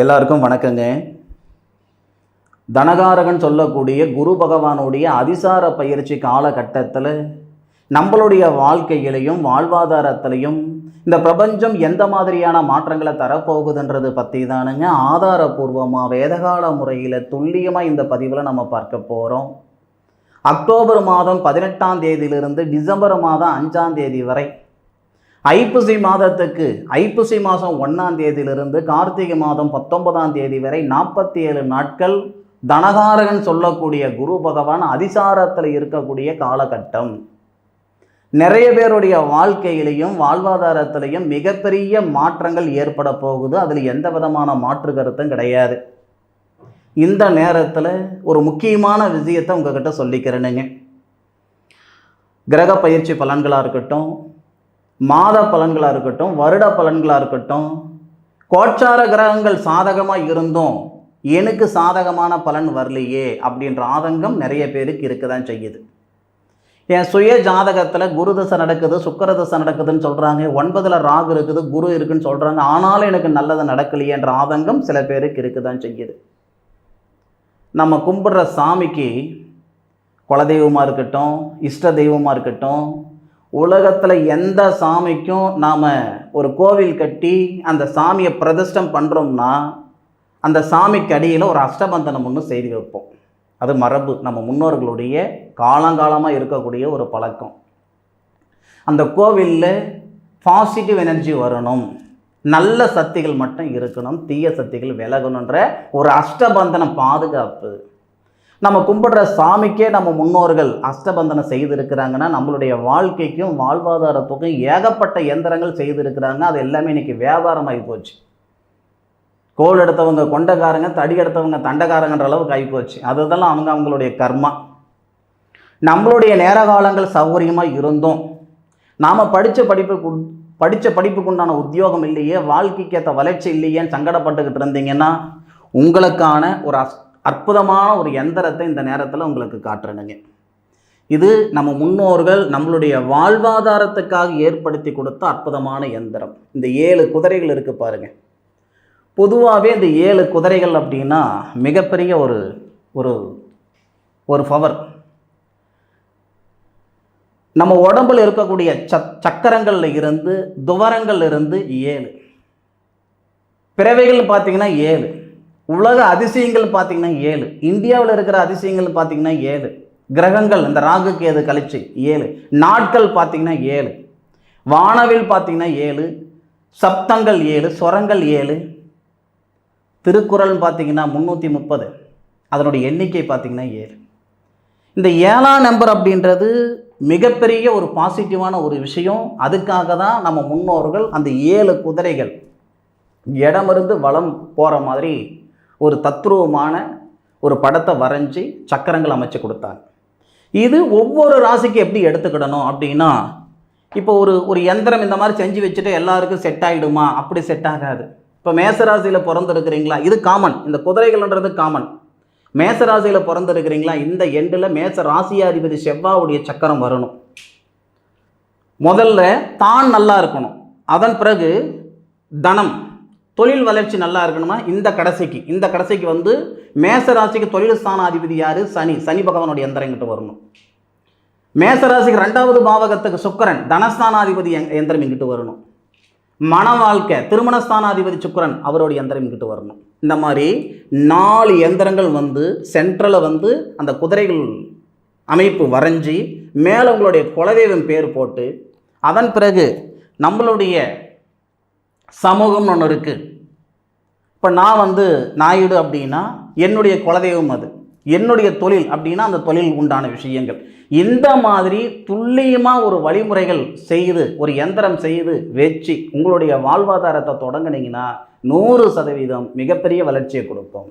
எல்லாருக்கும் வணக்கங்க. தனகாரகன் சொல்லக்கூடிய குரு பகவானுடைய அதிசார பயிற்சி காலகட்டத்தில் நம்மளுடைய வாழ்க்கையிலையும் வாழ்வாதாரத்திலையும் இந்த பிரபஞ்சம் எந்த மாதிரியான மாற்றங்களை தரப்போகுதுன்றது பற்றி தானுங்க ஆதாரபூர்வமாக வேதகால முறையில் துல்லியமாக இந்த பதிவில் நம்ம பார்க்க போகிறோம் அக்டோபர் மாதம் பதினெட்டாம் தேதியிலிருந்து டிசம்பர் மாதம் அஞ்சாம் தேதி வரை ஐப்பசி மாதத்துக்கு ஐப்பசி மாதம் ஒன்றாம் தேதியிலிருந்து கார்த்திகை மாதம் பத்தொன்பதாம் தேதி வரை நாற்பத்தி ஏழு நாட்கள் தனகாரகன் சொல்லக்கூடிய குரு பகவான் அதிசாரத்தில் இருக்கக்கூடிய காலகட்டம். நிறைய பேருடைய வாழ்க்கையிலையும் வாழ்வாதாரத்திலையும் மிகப்பெரிய மாற்றங்கள் ஏற்பட போகுது. அதில் எந்த விதமான மாற்று கருத்தும் கிடையாது. இந்த நேரத்தில் ஒரு முக்கியமான விஷயத்தை உங்ககிட்ட சொல்லிக்கிறேனுங்க. கிரக பயிற்சி பலன்களாக இருக்கட்டும் மாத பலன்களாக இருக்கட்டும் வருட பலன்களாக இருக்கட்டும் கோச்சார கிரகங்கள் சாதகமாக இருந்தும் எனக்கு சாதகமான பலன் வரலையே அப்படின்ற ஆதங்கம் நிறைய பேருக்கு இருக்க தான் செய்யுது. என் சுய ஜாதகத்தில் குரு தசை நடக்குது சுக்கர தசை நடக்குதுன்னு சொல்கிறாங்க ஒன்பதில் ராகு இருக்குது குரு இருக்குன்னு சொல்கிறாங்க ஆனாலும் எனக்கு நல்லது நடக்கலையேன்ற ஆதங்கம் சில பேருக்கு இருக்க தான் செய்யுது. நம்ம கும்பிடுற சாமிக்கு குலதெய்வமாக இருக்கட்டும் இஷ்ட தெய்வமாக இருக்கட்டும் உலகத்தில் எந்த சாமிக்கும் நாம் ஒரு கோவில் கட்டி அந்த சாமியை பிரதிஷ்டம் பண்ணுறோம்னா அந்த சாமிக்கு அடியில் ஒரு அஷ்டபந்தனம் ஒன்று செய்து வைப்போம். அது மரபு. நம்ம முன்னோர்களுடைய காலங்காலமாக இருக்கக்கூடிய ஒரு பழக்கம். அந்த கோவிலில் பாசிட்டிவ் எனர்ஜி வரணும். நல்ல சக்திகள் மட்டும் இருக்கணும். தீய சக்திகள் விலகணுன்ற ஒரு அஷ்டபந்தனம் பாதுகாப்பு. நம்ம கும்பிடுற சாமிக்கே நம்ம முன்னோர்கள் அஷ்டபந்தனம் செய்திருக்கிறாங்கன்னா நம்மளுடைய வாழ்க்கைக்கும் வாழ்வாதாரத்துக்கும் ஏகப்பட்ட எந்திரங்கள் செய்திருக்கிறாங்க. அது எல்லாமே இன்றைக்கி வியாபாரமாகி போச்சு. கோல் எடுத்தவங்க கொண்டக்காரங்க தடி எடுத்தவங்க தண்டக்காரங்கன்ற அளவுக்கு ஆகி போச்சு. அதுதெல்லாம் அவங்க அவங்களுடைய கர்மா. நம்மளுடைய நேர காலங்கள் சௌகரியமாக இருந்தோம் நாம் படித்த படிப்புக்கு படித்த படிப்புக்குண்டான உத்தியோகம் இல்லையே வாழ்க்கைக்கு ஏற்ற வளர்ச்சி இல்லையேன்னு சங்கடப்பட்டுக்கிட்டு இருந்தீங்கன்னா உங்களுக்கான ஒரு அஸ் அற்புதமான ஒரு எந்திரத்தை இந்த நேரத்தில் உங்களுக்கு காட்டுறேனுங்க. இது நம்ம முன்னோர்கள் நம்மளுடைய வாழ்வாதாரத்துக்காக ஏற்படுத்தி கொடுத்த அற்புதமான எந்திரம். இந்த ஏழு குதிரைகள் இருக்குது பாருங்கள் பொதுவாகவே இந்த ஏழு குதிரைகள் அப்படின்னா மிகப்பெரிய ஒரு ஒரு ஒரு பவர். நம்ம உடம்பில் இருக்கக்கூடிய சக் சக்கரங்களில் இருந்து துவரங்கள் இருந்து ஏழு. பிறவைகள் பார்த்தீங்கன்னா ஏழு. உலக அதிசயங்கள் பார்த்தீங்கன்னா ஏழு. இந்தியாவில் இருக்கிற அதிசயங்கள் பார்த்தீங்கன்னா ஏழு. கிரகங்கள் இந்த ராகுக்கு எது கழிச்சு ஏழு. நாட்கள் பார்த்தீங்கன்னா ஏழு. வானவில் பார்த்தீங்கன்னா ஏழு. சப்தங்கள் ஏழு ஸ்வரங்கள் ஏழு. திருக்குறள் பார்த்தீங்கன்னா முந்நூற்றி முப்பது. அதனுடைய எண்ணிக்கை பார்த்தீங்கன்னா ஏழு. இந்த ஏழாம் நம்பர் அப்படின்றது மிகப்பெரிய ஒரு பாசிட்டிவான ஒரு விஷயம். அதுக்காக தான் நம்ம முன்னோர்கள் அந்த ஏழு குதிரைகள் இடமிருந்து வளம் போகிற மாதிரி ஒரு தத்ரூபமான ஒரு படத்தை வரைஞ்சி சக்கரங்கள் அமைச்சு கொடுத்தாங்க இது ஒவ்வொரு ராசிக்கு எப்படி எடுத்துக்கிடணும் அப்படின்னா இப்போ ஒரு ஒரு எந்திரம் இந்த மாதிரி செஞ்சு வச்சுட்டு எல்லாருக்கும் செட் ஆகிடுமா அப்படி செட் ஆகாது. இப்போ மேசராசியில் பிறந்திருக்கிறீங்களா? இது காமன் இந்த குதிரைகள்ன்றது காமன் மேசராசியில் பிறந்திருக்கிறீங்களா? இந்த எண்டில் மேச ராசியாதிபதி செவ்வாவுடைய சக்கரம் வரணும். முதல்ல தான் நல்லா இருக்கணும். அதன் பிறகு தனம். தொழில் வளர்ச்சி நல்லா இருக்கணுமா? இந்த கடைசிக்கு. இந்த கடைசிக்கு வந்து மேச ராசிக்கு தொழில் ஸ்தானாதிபதி யார்? சனி. சனி பகவானுடைய எந்திரங்கிட்ட வரணும். மேச ராசிக்கு ரெண்டாவது பாவகத்துக்கு சுக்கரன் தனஸ்தானாதிபதி எந்திரம் இங்கிட்டு வரணும். மன வாழ்க்கை திருமணஸ்தானாதிபதி சுக்கரன் அவருடைய எந்திரம் இங்கிட்டு வரணும். இந்த மாதிரி நாலு எந்திரங்கள் வந்து சென்ட்ரலில் வந்து அந்த குதிரைகள் அமைப்பு வரைஞ்சி மேலே உங்களுடைய குலதெய்வம் பேர் போட்டு அதன் பிறகு நம்மளுடைய சமூகம்னு ஒன்று இருக்குது இப்போ நான் வந்து நாயுடு அப்படின்னா என்னுடைய குலதெய்வம் அது. என்னுடைய தொழில் அப்படின்னா அந்த தொழில் உண்டான விஷயங்கள். இந்த மாதிரி துல்லியமாக ஒரு வழிமுறைகள் செய்து ஒரு எந்திரம் செய்து வச்சு உங்களுடைய வாழ்வாதாரத்தை தொடங்குனீங்கன்னா நூறு சதவீதம் மிகப்பெரிய வளர்ச்சியை கொடுக்கும்.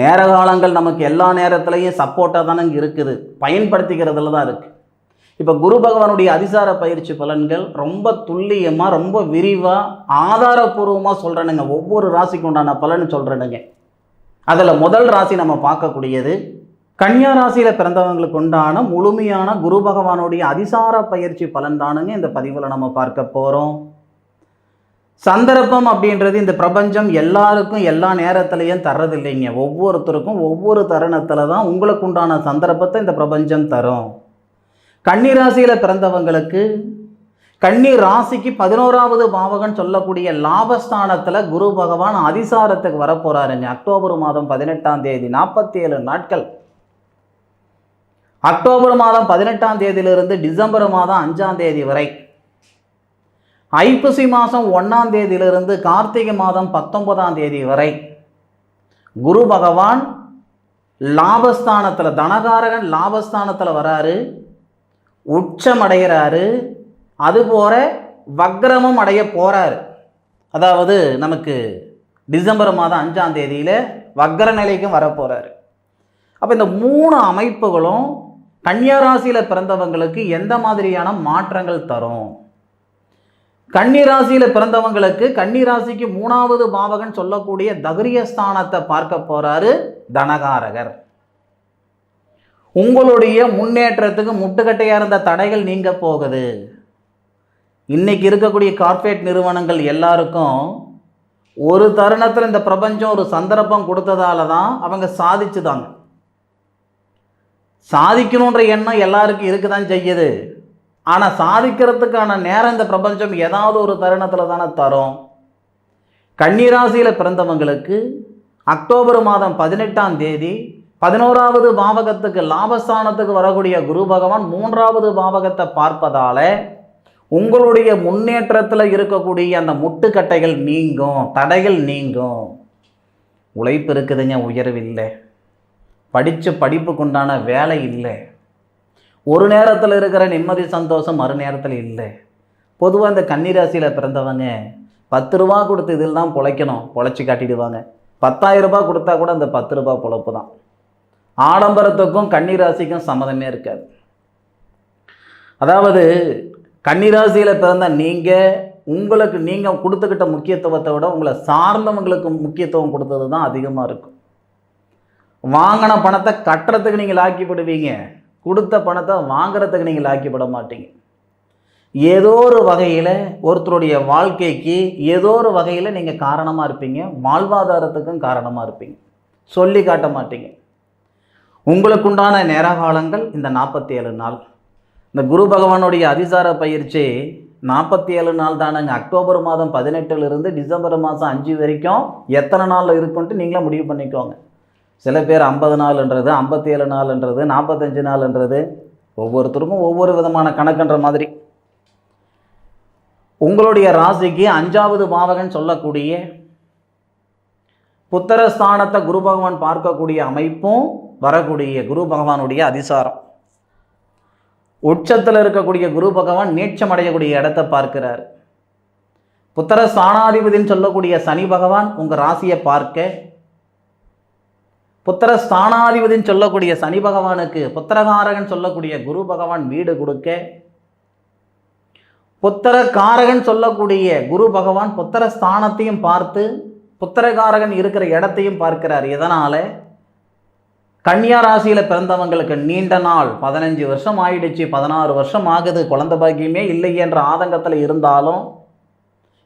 நேர காலங்கள் நமக்கு எல்லா நேரத்துலையும் சப்போர்ட்டாக தானே இருக்குது. பயன்படுத்திக்கிறதுல தான் இருக்குது இப்போ குரு பகவானுடைய அதிசார பயிற்சி பலன்கள் ரொம்ப துல்லியமாக ரொம்ப விரிவாக ஆதாரபூர்வமாக சொல்கிறேனுங்க ஒவ்வொரு ராசிக்கு உண்டான பலன் சொல்கிறேனுங்க அதில் முதல் ராசி நம்ம பார்க்கக்கூடியது கன்னியா ராசியில் பிறந்தவங்களுக்கு உண்டான முழுமையான குரு பகவானுடைய அதிசார பயிற்சி பலன் தானுங்க இந்த பதிவில் நம்ம பார்க்க போகிறோம் சந்தர்ப்பம் அப்படின்றது இந்த பிரபஞ்சம் எல்லாருக்கும் எல்லா நேரத்துலையும் தர்றது இல்லைங்க ஒவ்வொருத்தருக்கும் ஒவ்வொரு தருணத்தில் தான் உங்களுக்கு உண்டான சந்தர்ப்பத்தை இந்த பிரபஞ்சம் தரும். கன்னிராசியில் பிறந்தவங்களுக்கு கன்னி ராசிக்கு பதினோராவது பாவகன் சொல்லக்கூடிய லாபஸ்தானத்தில் குரு பகவான் அதிசாரத்துக்கு வரப்போகிறாருங்க அக்டோபர் மாதம் பதினெட்டாம் தேதி நாற்பத்தி ஏழு நாட்கள். அக்டோபர் மாதம் பதினெட்டாம் தேதியிலிருந்து டிசம்பர் மாதம் அஞ்சாம் தேதி வரை. ஐப்பசி மாதம் ஒன்றாம் தேதியிலிருந்து கார்த்திகை மாதம் பத்தொன்பதாம் தேதி வரை. குரு பகவான் லாபஸ்தானத்தில் தனகாரகன் லாபஸ்தானத்தில் வராரு. உச்சமடைகிறாரு. அதுபோல வக்ரமும் அடைய போகிறாரு அதாவது நமக்கு டிசம்பர் மாதம் அஞ்சாம் தேதியில் வக்ர நிலைக்கும் வரப்போகிறாரு அப்போ இந்த மூணு அமைப்புகளும் கன்னியராசியில் பிறந்தவங்களுக்கு எந்த மாதிரியான மாற்றங்கள் தரும்? கன்னிராசியில் பிறந்தவங்களுக்கு கன்னிராசிக்கு மூணாவது பாவகன் சொல்லக்கூடிய தகுரியஸ்தானத்தை பார்க்க போகிறாரு தனகாரகர். உங்களுடைய முன்னேற்றத்துக்கு முட்டுக்கட்டையாக இருந்த தடைகள் நீங்க போகுது. இன்னைக்கு இருக்கக்கூடிய கார்ப்பரேட் நிறுவனங்கள் எல்லாருக்கும் ஒரு தருணத்தில் இந்த பிரபஞ்சம் ஒரு சந்தர்ப்பம் கொடுத்ததால தான் அவங்க சாதிச்சுதாங்க. சாதிக்கணுன்ற எண்ணம் எல்லாருக்கும் இருக்க தான் செய்யுது. ஆனால் சாதிக்கிறதுக்கான நேரம் இந்த பிரபஞ்சம் ஏதாவது ஒரு தருணத்தில் தானே தரும். கன்னிராசியில் பிறந்தவங்களுக்கு அக்டோபர் மாதம் பதினெட்டாம் தேதி பதினோராவது பாவகத்துக்கு லாபஸ்தானத்துக்கு வரக்கூடிய குரு பகவான் மூன்றாவது பாவகத்தை பார்ப்பதால உங்களுடைய முன்னேற்றத்தில் இருக்கக்கூடிய அந்த முட்டுக்கட்டைகள் நீங்கும் தடைகள் நீங்கும். உழைப்பு இருக்குதுங்க உயர்வு இல்லை. படித்த படிப்புக்குண்டான வேலை இல்லை. ஒரு நேரத்தில் இருக்கிற நிம்மதி சந்தோஷம் மறு நேரத்தில் இல்லை. பொதுவாக இந்த கன்னிராசியில் பிறந்தவங்க பத்து ரூபா கொடுத்து இதில் தான் பொழைக்கணும் பொழைச்சி காட்டிடுவாங்க. பத்தாயிரம் ரூபாய் கொடுத்தா கூட அந்த பத்து ரூபா பொழப்பு தான் ஆடம்பரத்துக்கும் கன்னிராசிக்கும் சம்மதமே இருக்காது. அதாவது கன்னிராசியில் பிறந்த நீங்கள் உங்களுக்கு நீங்கள் கொடுத்துக்கிட்ட முக்கியத்துவத்தை விட உங்களை சார்ந்தவங்களுக்கு முக்கியத்துவம் கொடுத்தது தான் அதிகமாக இருக்கும். வாங்கின பணத்தை கட்டுறதுக்கு நீங்கள் லாக்கிப்படுவீங்க கொடுத்த பணத்தை வாங்குறதுக்கு நீங்கள் லாக்கிப்பட மாட்டீங்க. ஏதோ ஒரு வகையில் ஒருத்தருடைய வாழ்க்கைக்கு ஏதோ ஒரு வகையில் நீங்கள் காரணமாக இருப்பீங்க. வாழ்வாதாரத்துக்கும் காரணமாக இருப்பீங்க. சொல்லி காட்ட மாட்டீங்க. உங்களுக்குண்டான நேர காலங்கள் இந்த நாற்பத்தி ஏழு நாள். இந்த குரு பகவானுடைய அதிசார பயிற்சி நாற்பத்தி ஏழு நாள் தானேங்க. அக்டோபர் மாதம் பதினெட்டுலேருந்து டிசம்பர் மாதம் அஞ்சு வரைக்கும் எத்தனை நாளில் இருக்குன்ட்டு நீங்களே முடிவு பண்ணிக்கோங்க. சில பேர் ஐம்பது நாள்ன்றது ஐம்பத்தி ஏழு நாள்ன்றது நாற்பத்தஞ்சு நாள்ன்றது ஒவ்வொருத்தருக்கும் ஒவ்வொரு விதமான கணக்குன்ற மாதிரி. உங்களுடைய ராசிக்கு அஞ்சாவது பாவகன் சொல்லக்கூடிய புத்திரஸ்தானத்தை குரு பகவான் பார்க்கக்கூடிய அமைப்பும் வரக்கூடிய குரு பகவானுடைய அதிசாரம். உச்சத்தில் இருக்கக்கூடிய குரு பகவான் நீச்சம் அடையக்கூடிய இடத்தை பார்க்கிறார். புத்திர ஸ்தானாதிபதினு சொல்லக்கூடிய சனி பகவான் உங்கள் ராசியை பார்க்க. புத்திர ஸ்தானாதிபதினு சொல்லக்கூடிய சனி பகவானுக்கு புத்திரகாரகன் சொல்லக்கூடிய குரு பகவான் வீடு கொடுக்க. புத்திர காரகன் சொல்லக்கூடிய குரு பகவான் புத்திர ஸ்தானத்தையும் பார்த்து புத்திரகாரகன் இருக்கிற இடத்தையும் பார்க்கிறார். எதனால்? கன்னியா ராசியில் பிறந்தவங்களுக்கு நீண்ட நாள் பதினஞ்சு வருஷம் ஆயிடுச்சு பதினாறு வருஷம் ஆகுது குழந்தை பாக்கியமே இல்லை என்ற ஆதங்கத்தில் இருந்தாலும்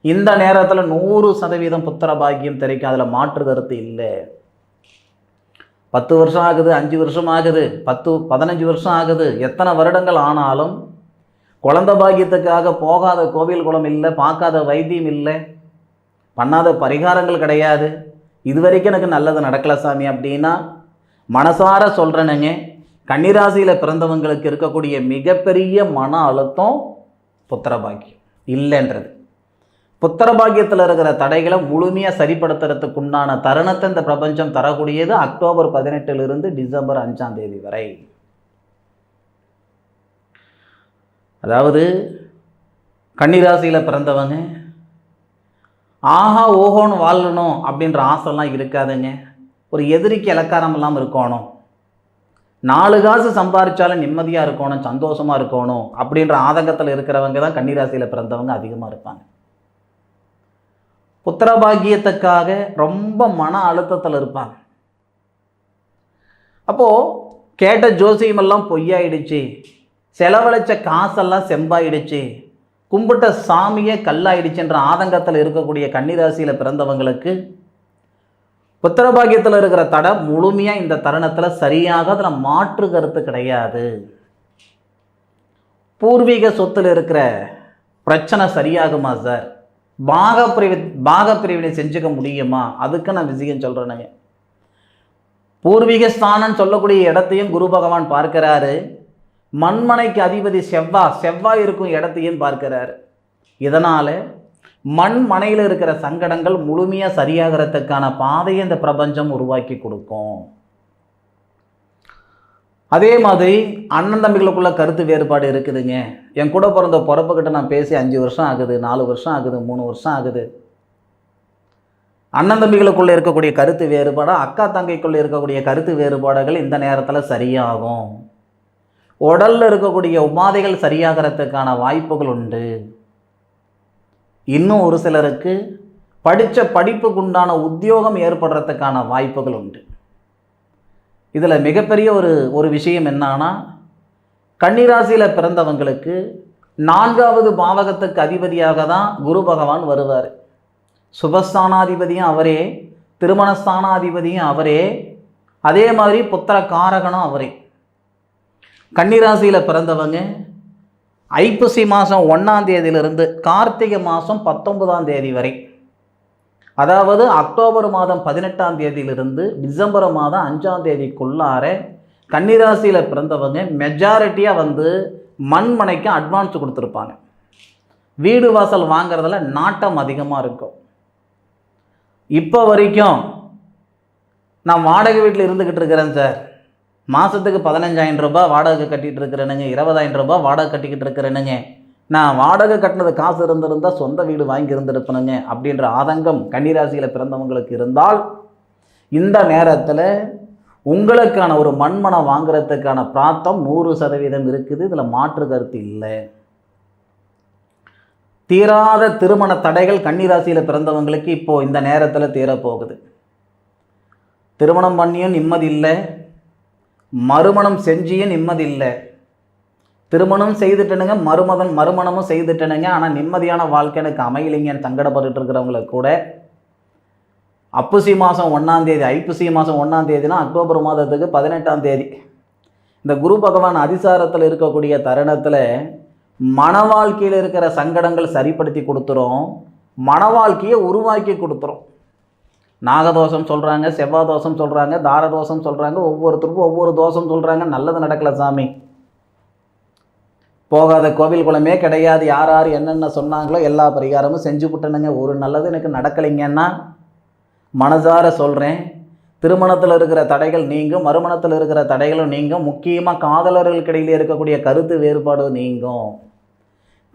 இந்த நேரத்தில் நூறு சதவீதம் புத்திர பாக்கியம் தெரிவிக்கும் அதில் மாற்று கருத்து இல்லை. பத்து வருஷம் ஆகுது அஞ்சு வருஷம் ஆகுது பத்து பதினஞ்சு வருஷம் ஆகுது எத்தனை வருடங்கள் ஆனாலும் குழந்த பாக்கியத்துக்காக போகாத கோவில் குளம் இல்லை பார்க்காத வைத்தியம் இல்லை பண்ணாத பரிகாரங்கள் கிடையாது. இது வரைக்கும் எனக்கு நல்லது நடக்கலை சாமி அப்படின்னா மனசார சொல்கிறேனுங்க கன்னிராசியில் பிறந்தவங்களுக்கு இருக்கக்கூடிய மிகப்பெரிய மன அழுத்தம் புத்திர பாக்கியம் இல்லைன்றது. புத்திர பாக்கியத்தில் இருக்கிற தடைகளை முழுமையாக சரிப்படுத்துறதுக்கு உண்டான தருணத்தை இந்த பிரபஞ்சம் தரக்கூடியது அக்டோபர் பதினெட்டிலிருந்து டிசம்பர் அஞ்சாம் தேதி வரை. அதாவது கன்னிராசியில் பிறந்தவங்க ஆஹா ஓஹோன்னு வாழணும் அப்படின்ற ஆசைலாம் இருக்காதுங்க. ஒரு எதிரிக்கு இலக்காரம் இல்லாமல் இருக்கணும். நாலு காசு சம்பாதிச்சாலும் நிம்மதியாக இருக்கணும் சந்தோஷமாக இருக்கணும் அப்படின்ற ஆதங்கத்தில் இருக்கிறவங்க தான் கன்னிராசியில் பிறந்தவங்க அதிகமாக இருப்பாங்க. புத்திரபாகியத்துக்காக ரொம்ப மன அழுத்தத்தில் இருப்பாங்க. அப்போது கேட்ட ஜோசியமெல்லாம் பொய்யாயிடுச்சு. செலவழிச்ச காசெல்லாம் செம்பாயிடுச்சு. கும்பிட்ட சாமியே கல்லாயிடுச்சுன்ற ஆதங்கத்தில் இருக்கக்கூடிய கன்னிராசியில் பிறந்தவங்களுக்கு புத்திரபாகியத்தில் இருக்கிற தடை முழுமையாக இந்த தருணத்தில் சரியாக அதில் மாற்று கருத்து கிடையாது. பூர்வீக சொத்தில் இருக்கிற பிரச்சனை சரியாகுமா சார்? பாக பிரிவி பாக பிரிவினை செஞ்சுக்க முடியுமா? அதுக்கு நான் விஷயம் சொல்கிறேனுங்க பூர்வீக ஸ்தானம் சொல்லக்கூடிய இடத்தையும் குரு பகவான் பார்க்கிறாரு. மண்மனைக்கு அதிபதி செவ்வாய் செவ்வாய் இருக்கும் இடத்தையும் பார்க்கிறாரு. இதனால் மண் மனையில் இருக்கிற சங்கடங்கள் முழுமையாக சரியாகிறதுக்கான பாதையை இந்த பிரபஞ்சம் உருவாக்கி கொடுக்கும். அதே மாதிரி அண்ணன் தம்பிகளுக்குள்ள கருத்து வேறுபாடு இருக்குதுங்க. என் கூட பிறந்த பிறப்புக்கிட்ட நான் பேசி அஞ்சு வருஷம் ஆகுது நாலு வருஷம் ஆகுது மூணு வருஷம் ஆகுது. அண்ணன் தம்பிகளுக்குள்ள இருக்கக்கூடிய கருத்து வேறுபாடு அக்கா தங்கைக்குள்ளே இருக்கக்கூடிய கருத்து வேறுபாடுகள் இந்த நேரத்தில் சரியாகும். உடலில் இருக்கக்கூடிய உபாதைகள் சரியாகிறதுக்கான வாய்ப்புகள் உண்டு. இன்னும் ஒரு சிலருக்கு படித்த படிப்புக்கு உண்டான உத்தியோகம் ஏற்படுறதுக்கான வாய்ப்புகள் உண்டு. இதில் மிகப்பெரிய ஒரு ஒரு விஷயம் என்னன்னா கன்னிராசியில் பிறந்தவங்களுக்கு நான்காவது பாவகத்துக்கு அதிபதியாக தான் குரு பகவான் வருவார். சுபஸ்தானாதிபதியும் அவரே திருமணஸ்தானாதிபதியும் அவரே அதே மாதிரி புத்திர காரகனும் அவரே. கன்னிராசியில் பிறந்தவங்க ஐப்பசி மாதம் ஒன்றாம் தேதியிலிருந்து கார்த்திகை மாதம் பத்தொன்பதாம் தேதி வரை. அதாவது அக்டோபர் மாதம் பதினெட்டாம் தேதியிலிருந்து டிசம்பர் மாதம் அஞ்சாம் தேதிக்குள்ளார கன்னிராசியில் பிறந்தவங்க மெஜாரிட்டியாக வந்து மண்மனைக்கு அட்வான்ஸ் கொடுத்துருப்பாங்க. வீடு வாசல் வாங்குறதுல நாட்டம் அதிகமாக இருக்கும். இப்போ வரைக்கும் நான் வாடகை வீட்டில் இருந்துக்கிட்டு இருக்கிறேன் சார். மாதத்துக்கு பதினஞ்சாயிரம் ரூபாய் வாடகை கட்டிகிட்டு இருக்கிறேனுங்க இருபதாயிரம் ரூபாய் வாடகை கட்டிக்கிட்டு இருக்கிறேனுங்க. நான் வாடகை கட்டினது காசு இருந்திருந்தால் சொந்த வீடு வாங்கி இருந்திருப்பனுங்க அப்படின்ற ஆதங்கம் கன்னிராசியில் பிறந்தவங்களுக்கு இருந்தால் இந்த நேரத்தில் உங்களுக்கான ஒரு மண்மனம் வாங்குறதுக்கான பிராத்தம் நூறு சதவீதம் இருக்குது. இதில் மாற்று கருத்து இல்லை. தீராத திருமண தடைகள் கன்னிராசியில் பிறந்தவங்களுக்கு இப்போது இந்த நேரத்தில் தீரப்போகுது. திருமணம் பண்ணியும் நிம்மதி இல்லை. மறுமணம் செஞ்சியும் நிம்மதி இல்லை திருமணம் செய்துட்டனுங்க மறுமதன் மறுமணமும் செய்துட்டனுங்க. ஆனால் நிம்மதியான வாழ்க்கை எனக்கு அமையலைங்கன்னு சங்கடப்பட்டுட்டு இருக்கிறவங்கள கூட. அப்புசி மாதம் ஒன்றாந்தேதி ஐப்பசி மாதம் ஒன்றாந்தேதினா அக்டோபர் மாதத்துக்கு பதினெட்டாம் தேதி. இந்த குரு பகவான் அதிசாரத்தில் இருக்கக்கூடிய தருணத்தில் மன வாழ்க்கையில் இருக்கிற சங்கடங்கள் சரிப்படுத்தி கொடுத்துரும். மன வாழ்க்கையை உருவாக்கி கொடுத்துரும். நாகதோஷம் சொல்கிறாங்க செவ்வாய் தோஷம் சொல்கிறாங்க தாரதோஷம் சொல்கிறாங்க ஒவ்வொருத்தருக்கும் ஒவ்வொரு தோஷம் சொல்கிறாங்க நல்லது நடக்கல சாமி. போகாத கோவில் குளமே கிடையாது. யார் யார் என்னென்ன சொன்னாங்களோ எல்லா பரிகாரமும் செஞ்சு விட்டனுங்க ஒரு நல்லது எனக்கு நடக்கலைங்கன்னா மனசார சொல்கிறேன் திருமணத்தில் இருக்கிற தடைகள் நீங்கும் மறுமணத்தில் இருக்கிற தடைகளும் நீங்கும். முக்கியமாக காதலர்களுக்கு இடையிலே இருக்கக்கூடிய கருத்து வேறுபாடு நீங்கும்.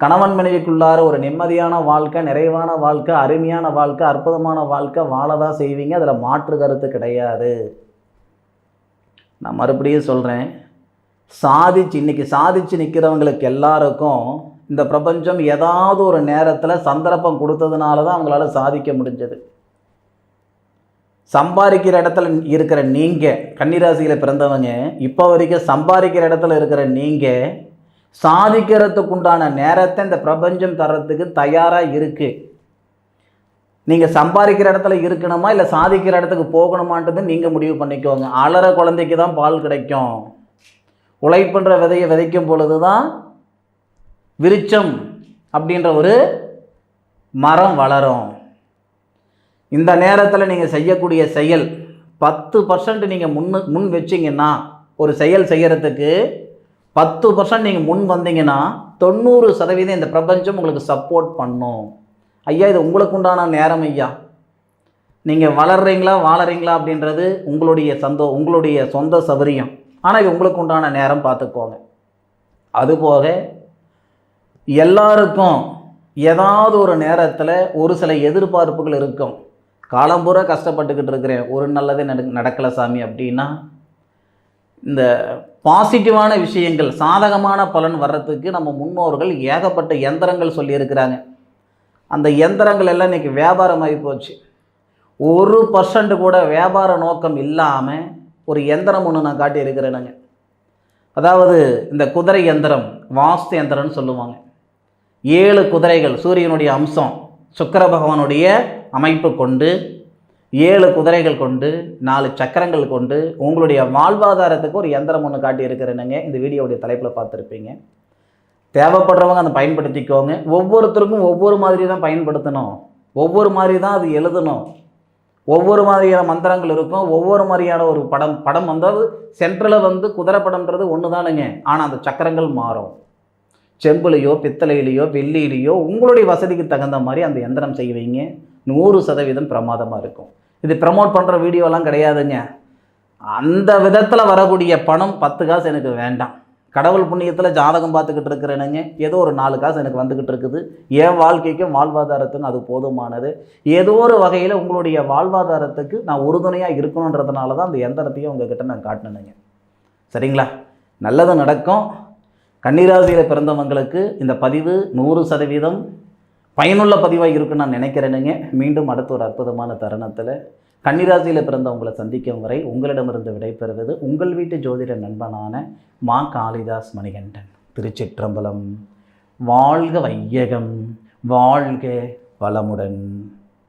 கணவன் மனைவிக்குள்ளார ஒரு நிம்மதியான வாழ்க்கை நிறைவான வாழ்க்கை அருமையான வாழ்க்கை அற்புதமான வாழ்க்கை வாழ தான் செய்வீங்க. அதில் மாற்று கருத்து கிடையாது. நான் மறுபடியும் சொல்கிறேன் சாதிச்சு இன்றைக்கி சாதிச்சு நிற்கிறவங்களுக்கு எல்லாருக்கும் இந்த பிரபஞ்சம் ஏதாவது ஒரு நேரத்தில் சந்தர்ப்பம் கொடுத்ததுனால தான் அவங்களால சாதிக்க முடிஞ்சது. சம்பாதிக்கிற இடத்துல இருக்கிற நீங்கள் கன்னிராசியில் பிறந்தவங்க இப்போ வரைக்கும் சம்பாதிக்கிற இடத்துல இருக்கிற நீங்கள் சாதிக்கிறதுக்கு உண்டான நேரத்தை இந்த பிரபஞ்சம் தர்றதுக்கு தயாராக இருக்குது நீங்கள் சம்பாதிக்கிற இடத்துல இருக்கணுமா இல்லை சாதிக்கிற இடத்துக்கு போகணுமான்றது நீங்கள் முடிவு பண்ணிக்கோங்க. அலற குழந்தைக்கு தான் பால் கிடைக்கும். உழைப்புன்ற விதையை விதைக்கும் பொழுது தான் விருச்சம் அப்படின்ற ஒரு மரம் வளரும். இந்த நேரத்தில் நீங்கள் செய்யக்கூடிய செயல் பத்து பர்சன்ட் நீங்கள் முன்னு முன் வச்சிங்கன்னா ஒரு செயல் செய்கிறதுக்கு பத்து பர்சன்ட் நீங்கள் முன் வந்தீங்கன்னா தொண்ணூறு சதவீதம் இந்த பிரபஞ்சம் உங்களுக்கு சப்போர்ட் பண்ணும். ஐயா இது உங்களுக்கு உண்டான நேரம் ஐயா. நீங்கள் வளர்றீங்களா வாழறீங்களா அப்படின்றது உங்களுடைய சந்தோ உங்களுடைய சொந்த சௌகரியம் ஆனால் இது உங்களுக்கு உண்டான நேரம் பார்த்துக்கோங்க. அதுபோக எல்லாருக்கும் ஏதாவது ஒரு நேரத்தில் ஒரு சில எதிர்பார்ப்புகள் இருக்கும். காலம்பூரா கஷ்டப்பட்டுக்கிட்டு இருக்கிறேன். ஒரு நல்லதே நட நடக்கலை சாமி அப்படின்னா இந்த பாசிட்டிவான விஷயங்கள் சாதகமான பலன் வர்றதுக்கு நம்ம முன்னோர்கள் ஏகப்பட்ட எந்திரங்கள் சொல்லியிருக்கிறாங்க. அந்த எந்திரங்கள் எல்லாம் இன்றைக்கி வியாபாரமாகி போச்சு. ஒரு பர்சன்ட் கூட வியாபார நோக்கம் இல்லாமல் ஒரு எந்திரம் ஒன்று நான் காட்டியிருக்கிறேனுங்க அதாவது இந்த குதிரை எந்திரம் வாஸ்து எந்திரம்னு சொல்லுவாங்க. ஏழு குதிரைகள் சூரியனுடைய அம்சம் சுக்கர பகவானுடைய அமைப்பு கொண்டு ஏழு குதிரைகள் கொண்டு நாலு சக்கரங்கள் கொண்டு உங்களுடைய வாழ்வாதாரத்துக்கு ஒரு எந்திரம் ஒன்று காட்டி இருக்கிறேனுங்க இந்த வீடியோவுடைய தலைப்பில் பார்த்துருப்பீங்க. தேவைப்படுறவங்க அதை பயன்படுத்திக்கோங்க. ஒவ்வொருத்தருக்கும் ஒவ்வொரு மாதிரி தான் பயன்படுத்தணும். ஒவ்வொரு மாதிரி தான் அது எழுதணும். ஒவ்வொரு மாதிரியான மந்திரங்கள் இருக்கும். ஒவ்வொரு மாதிரியான ஒரு படம் படம் வந்தால் சென்ட்ரலில் வந்து குதிரை படம்ன்றது ஒன்று தானுங்க ஆனால் அந்த சக்கரங்கள் மாறும். செம்புலையோ பித்தளையிலையோ வெள்ளியிலையோ உங்களுடைய வசதிக்கு தகுந்த மாதிரி அந்த எந்திரம் செய்வீங்க. நூறு சதவீதம் பிரமாதமாக இருக்கும். இது ப்ரமோட் பண்ணுற வீடியோலாம் கிடையாதுங்க. அந்த விதத்தில் வரக்கூடிய பணம் பத்து காசு எனக்கு வேண்டாம். கடவுள் புண்ணியத்தில் ஜாதகம் பார்த்துக்கிட்டு இருக்கிறேனுங்க. ஏதோ ஒரு நாலு காசு எனக்கு வந்துக்கிட்டு இருக்குது. என் வாழ்க்கைக்கும் வாழ்வாதாரத்துக்கும் அது போதுமானது. ஏதோ ஒரு வகையில் உங்களுடைய வாழ்வாதாரத்துக்கு நான் உறுதுணையாக இருக்கணுன்றதுனால தான் அந்த எந்திரத்தையும் உங்ககிட்ட நான் காட்டினேனுங்க. சரிங்களா? நல்லது நடக்கும். கன்னிராசியில் பிறந்தவங்களுக்கு இந்த பதிவு நூறு சதவீதம் பயனுள்ள பதிவாக இருக்குன்னு நான் நினைக்கிறேனுங்க மீண்டும் அடுத்த ஒரு அற்புதமான தருணத்தில் கன்னிராசியில் பிறந்தவங்களை சந்திக்கும் வரை உங்களிடமிருந்து விடைபெறுவது உங்கள் வீட்டு ஜோதிட நண்பனான மா காளிதாஸ் மணிகண்டன். திருச்சிற்றம்பலம். வாழ்க வையகம். வாழ்க வளமுடன்.